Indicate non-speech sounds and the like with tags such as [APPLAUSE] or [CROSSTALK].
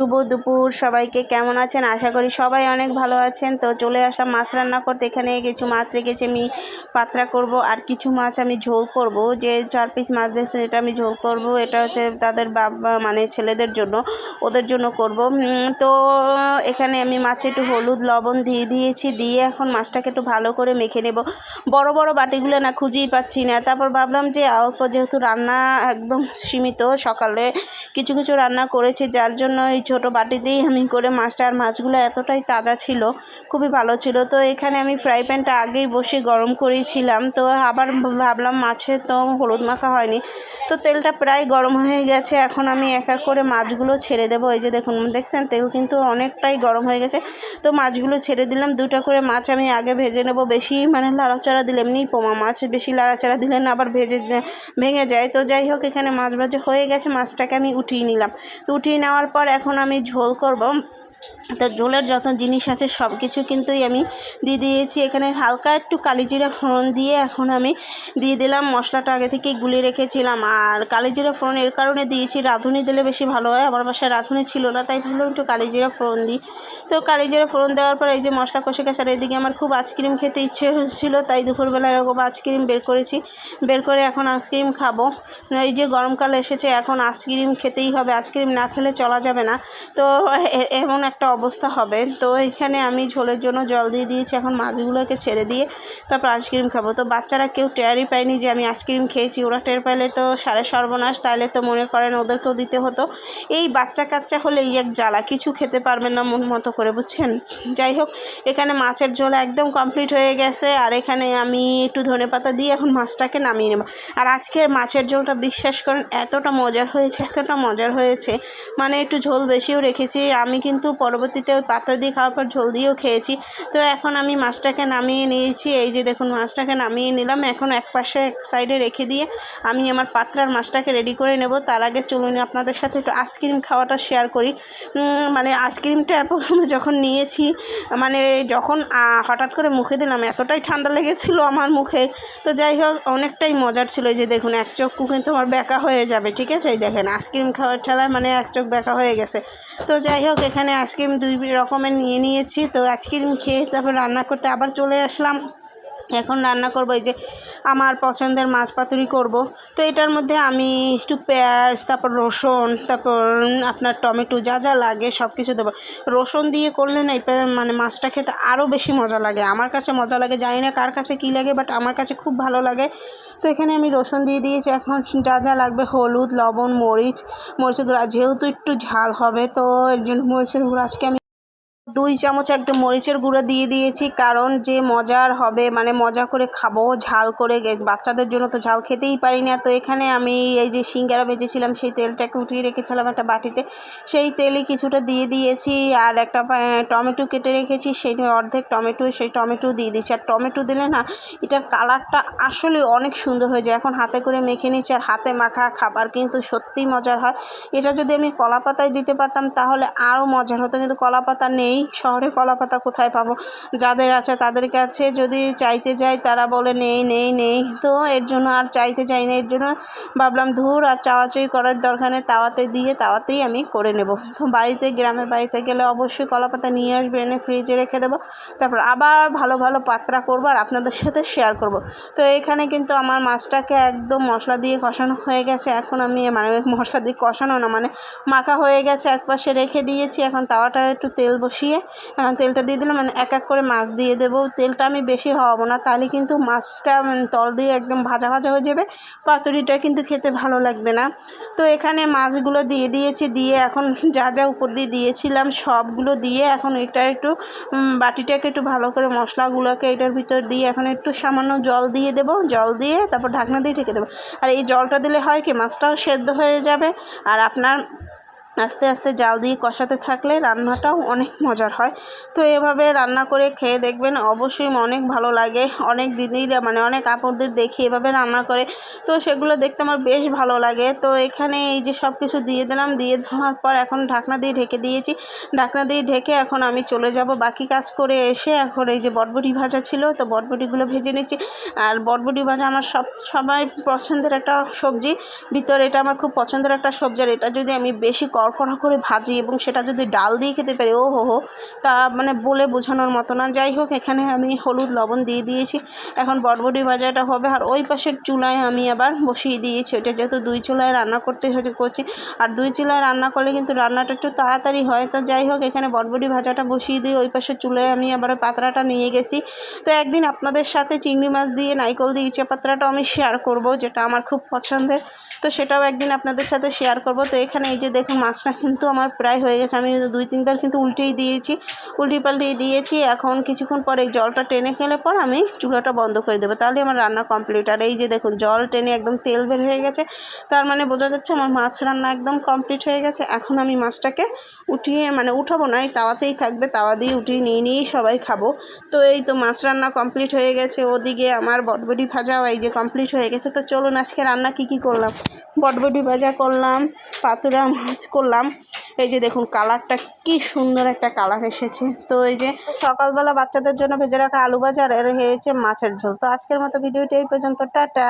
শুভ দুপুর, সবাইকে কেমন আছেন? আশা করি সবাই অনেক ভালো আছেন। তো চলে আসলাম মাছ রান্না করতে। এখানে কিছু মাছ রেখেছি, আমি পাতলা করব আর কিছু মাছ আমি ঝোল করব। যে চার পিস মাছ দিয়েছে এটা আমি ঝোল করব। এটা হচ্ছে তাদের বাবা মানে ছেলেদের জন্য, ওদের জন্য করব। তো এখানে আমি মাছে একটু হলুদ, লবণ দিয়ে দিয়েছি। দিয়ে এখন মাছটাকে একটু ভালো করে মেখে নেব। বড় বড় বাটিগুলো না খুঁজেই পাচ্ছি না। তারপর ভাবলাম যে অল্প যেহেতু রান্না একদম সীমিত, সকালে কিছু কিছু রান্না করেছি, যার জন্য এই ছোটো বাটিতেই আমি করে মাছটা আর মাছগুলো এতটাই তাজা ছিল, খুবই ভালো ছিল। তো এখানে আমি ফ্রাই প্যানটা আগেই বসে গরম করেছিলাম। তো আবার ভাবলাম মাছে তো হলুদ মাখা হয়নি। তো তেলটা প্রায় গরম হয়ে গেছে। এখন আমি এক এক করে মাছগুলো ছেড়ে দেবো। এই যে দেখুন, দেখছেন? তেল কিন্তু অনেকটাই গরম হয়ে গেছে। তো মাছগুলো ছেড়ে দিলাম। দুটো করে মাছ আমি আগে ভেজে নেব। বেশি মানে লাড়াচাড়া দিলে, এমনি পোমা মাছ বেশি লাড়াচাড়া দিলে না আবার ভেজে ভেঙে যায়। তো যাই হোক, এখানে মাছ ভাজা হয়ে গেছে। মাছটাকে আমি উঠিয়ে নিলাম। তো উঠিয়ে নেওয়ার পর এখন আমি ঝোল করব। তো ঝোলের যত জিনিস আছে সব কিছু কিন্তুই আমি দিয়ে দিয়েছি। এখানে হালকা একটু কালিজিরা ফোড়ন দিয়ে এখন আমি দিয়ে দিলাম। মশলাটা আগে থেকেই গুলিয়ে রেখেছিলাম। আর কালিজিরা ফোড়ন এর কারণে দিয়েছি। রাঁধুনি দিলে বেশি ভালো হয়। আমার বাসায় রাঁধুনি ছিল না, তাই ভাবলাম একটু কালিজিরা ফোড়ন দিই। তো কালিজিরা ফোড়ন দেওয়ার পর এই যে মশলা কষে আর এদিকে আমার খুব আইসক্রিম খেতে ইচ্ছে হচ্ছিল তাই দুপুরবেলা এরকম আইসক্রিম বের করেছি। বের করে এখন আইসক্রিম খাব। এই যে গরমকাল এসেছে, এখন আইসক্রিম খেতেই হবে। আইসক্রিম না খেলে চলা যাবে না। তো এমন একটা অবস্থা হবে। তো এখানে আমি ঝোলের জন্য জল দিয়ে দিয়েছি, এখন মাছগুলোকে ছেড়ে দিয়ে তারপর আইসক্রিম খাব। তো বাচ্চারা কেউ টেরই পায়নি যে আমি আইসক্রিম খেয়েছি, ওরা টের পাইলে তো সারে সর্বনাশ, তাইলে তো মনে করেন ওদেরকেও দিতে হতো। এই বাচ্চা কাচ্চা হলে এই এক জ্বালা, কিছু খেতে পারবেন না মন মতো করে, বুঝছেন? যাই হোক, এখানে মাছের ঝোল একদম কমপ্লিট হয়ে গেছে, আর এখানে আমি একটু ধনে পাতা দিয়ে এখন মাছটাকে নামিয়ে নেব। আর আজকের মাছের ঝোলটা বিশ্বাস করেন, এতটা মজার হয়েছে, এতটা মজার হয়েছে। মানে একটু ঝোল বেশিও রেখেছি, আমি কিন্তু পরবর্তীতে ওই পাত্র দিয়ে খাওয়ার পর ঝোল দিয়েও খেয়েছি। তো এখন আমি মাছটাকে নামিয়ে নিয়েছি। এই যে দেখুন, মাছটাকে নামিয়ে নিলাম। এখন এক পাশে এক সাইডে রেখে দিয়ে আমি আমার পাত্রার মাছটাকে রেডি করে নেব। তার আগে চলুন, আপনাদের সাথে একটু আইসক্রিম খাওয়াটা শেয়ার করি। মানে আইসক্রিমটা [LAUGHS] প্রথমে যখন নিয়েছি মানে যখন হঠাৎ করে মুখে দিলাম, এতটাই ঠান্ডা লেগেছিল আমার মুখে। তো যাই হোক, অনেকটাই মজার ছিল। যে দেখুন, এক চোখ কিন্তু আমার ব্যাকা হয়ে যাবে, ঠিক আছে? এই দেখেন আইসক্রিম খাওয়ার ঠেলায় মানে এক চোখ ব্যাকা হয়ে গেছে। তো যাই হোক, এখানে আইসক্রিম দুই রকমের নিয়ে নিয়েছি। তো আজকে আমি খেয়ে তারপর রান্না করতে আবার চলে আসলাম। এখন রান্না করব, এই যে আমার পছন্দের মাছ পাতুরি করব। তো এটার মধ্যে আমি একটু পেঁয়াজ, তারপর রসুন, তারপর আপনার টমেটো যা যা লাগে সব কিছু দেবো। রসুন দিয়ে করলে না মানে মাছটা খেতে আরও বেশি মজা লাগে। আমার কাছে মজা লাগে, জানি না কার কাছে কী লাগে বাট আমার কাছে খুব ভালো লাগে। তো এখানে আমি রসুন দিয়ে দিয়েছি, এখন যা যা লাগবে, হলুদ, লবণ, মরিচ, মরিচের গুঁড়া। যেহেতু একটু ঝাল হবে, তো এর জন্য মরিচের গুঁড়ো আজকে আমি দুই চামচ একদম মরিচের গুঁড়ো দিয়ে দিয়েছি, কারণ যে মজার হবে মানে মজা করে খাব, ঝাল করে বাচ্চাদের জন্য তো ঝাল খেতেই পারি না। তো এখানে আমি এই যে সিঙ্গারা ভেজেছিলাম, সেই তেলটাকে উঠিয়ে রেখেছিলাম একটা বাটিতে। সেই তেলই কিছুটা দিয়ে দিয়েছি, আর একটা টমেটো কেটে রেখেছি, সেই অর্ধেক টমেটো, সেই টমেটো দিয়ে দিয়েছি। আর টমেটো দিলে না, এটার কালারটা আসলে অনেক সুন্দর হয়ে যায়। এখন হাতে করে মেখে নিচ্ছি, আর হাতে মাখা খাবার কিন্তু সত্যিই মজার হয়। এটা যদি আমি কলা পাতায় দিতে পারতাম, তাহলে আরও মজার হতো, কিন্তু কলা পাতা নেই। শহরে কলা পাতা কোথায় পাবো? যাদের আছে তাদের কাছে যদি চাইতে যাই তারা বলে, নেই নেই নেই। তো এর জন্য আর চাইতে যাই না, এর জন্য ভাবলাম ধুর আর চাওয়াচাই করার দরকার নেই, তাওয়াতে দিয়ে তাওয়াতেই আমি করে নেব। তো বাড়িতে গ্রামের বাড়িতে গেলে অবশ্যই কলা পাতা নিয়ে আসবে, এনে ফ্রিজে রেখে দেবো। তারপর আবার ভালো ভালো পাত্রা করব আর আপনাদের সাথে শেয়ার করব। তো এখানে কিন্তু আমার মাছটাকে একদম মশলা দিয়ে কষানো হয়ে গেছে। এখন আমি মানে মশলা দিয়ে কষানো না মানে মাখা হয়ে গেছে। এক পাশে রেখে দিয়েছি। এখন তাওয়াটা একটু তেল বসিয়ে এখন তেলটা দিয়ে দিলাম। মানে এক এক করে মাছ দিয়ে দেবো। তেলটা আমি বেশি হওয়াবো না, তাহলে কিন্তু মাছটা তল দিয়ে একদম ভাজা ভাজা হয়ে যাবে। পাতুরিটা কিন্তু খেতে ভালো লাগবে না। তো এখানে মাছগুলো দিয়ে দিয়েছি, দিয়ে এখন যা যা উপর দিয়ে দিয়েছিলাম সবগুলো দিয়ে এখন এটা একটু বাটিটাকে একটু ভালো করে মশলাগুলোকে এটার ভিতর দিয়ে এখন একটু সামান্য জল দিয়ে দেবো। জল দিয়ে তারপর ঢাকনা দিয়ে ঢেকে দেবো। আর এই জলটা দিলে হয় কি, মাছটাও সেদ্ধ হয়ে যাবে। আর আপনার আস্তে আস্তে জাল দিয়ে কষাতে থাকলে রান্নাটাও অনেক মজার হয়। তো এভাবে রান্না করে খেয়ে দেখবেন অবশ্যই অনেক ভালো লাগে। অনেক দিদিরা মানে অনেক আপুরদের দেখি এভাবে রান্না করে। তো সেগুলো দেখতে আমার বেশ ভালো লাগে। তো এখানে এই যে সব কিছু দিয়ে দিলাম, দিয়ে দেওয়ার পর এখন ঢাকনা দিয়ে ঢেকে দিয়েছি। ঢাকনা দিয়ে ঢেকে এখন আমি চলে যাব বাকি কাজ করে এসে এখন এই যে বটবটি ভাজা ছিল, তো বটবটিগুলো ভেজে নিচ্ছি। আর বটবটি ভাজা আমার সব, সবাই পছন্দের একটা সবজি। ভিতরে এটা আমার খুব পছন্দের একটা সবজি। আর এটা যদি আমি বেশি গরম কড়কড়া করে ভাজি এবং সেটা যদি ডাল দিয়ে খেতে পারি ও হো হো তা মানে বলে বোঝানোর মতো না। যাই হোক, এখানে আমি হলুদ লবণ দিয়ে দিয়েছি। এখন বটবটি ভাজাটা হবে আর ওই পাশের চুলায় আমি আবার বসিয়ে দিয়েছি। ওটা যেহেতু দুই চুলায় রান্না করতে করছি। আর দুই চুলায় রান্না করলে কিন্তু রান্নাটা একটু তাড়াতাড়ি হয়। তো যাই হোক, এখানে বটবটি ভাজাটা বসিয়ে দিয়ে ওই পাশের চুলায় আমি আবার পাতরাটা নিয়ে গেছি। তো একদিন আপনাদের সাথে চিংড়ি মাছ দিয়ে নাইকল দিয়ে ইচা পাতরাটাও আমি শেয়ার করব, যেটা আমার খুব পছন্দের। তো সেটাও একদিন আপনাদের সাথে শেয়ার করব। তো এখানে এই যে দেখুন মাছটা কিন্তু আমার প্রায় হয়ে গেছে। আমি দুই তিনবার কিন্তু উল্টেই দিয়েছি। উল্টি পাল্টিয়ে দিয়েছি। এখন কিছুক্ষণ পরে জলটা টেনে খেলে পর আমি চুলাটা বন্ধ করে দেবো। তাহলে আমার রান্না কমপ্লিট আর এই যে দেখুন, জল টেনে একদম তেল বের হয়ে গেছে। তার মানে বোঝা যাচ্ছে আমার মাছ রান্না একদম কমপ্লিট হয়ে গেছে। এখন আমি মাছটাকে উঠিয়ে মানে উঠাবো না, এই তাওয়াতেই থাকবে। তাওয়া দিয়ে উঠিয়ে নিয়ে নিয়েই সবাই খাব। তো এই তো মাছ রান্না কমপ্লিট হয়ে গেছে। ওদিকে আমার বটবটি ভাজাও এই যে কমপ্লিট হয়ে গেছে। তো চলুন আজকে রান্না কি কি করলাম? বটবটি ভাজা করলাম পাতুরা মাছ করলাম। এই যে দেখুন, কালারটা কি সুন্দর একটা কালার এসেছে। তো এই যে সকালবেলা বাচ্চাদের জন্য ভেজে রাখা আলু বাজার আর হয়েছে মাছের ঝোল। তো আজকের মতো ভিডিওটি এই পর্যন্ত। টাটা।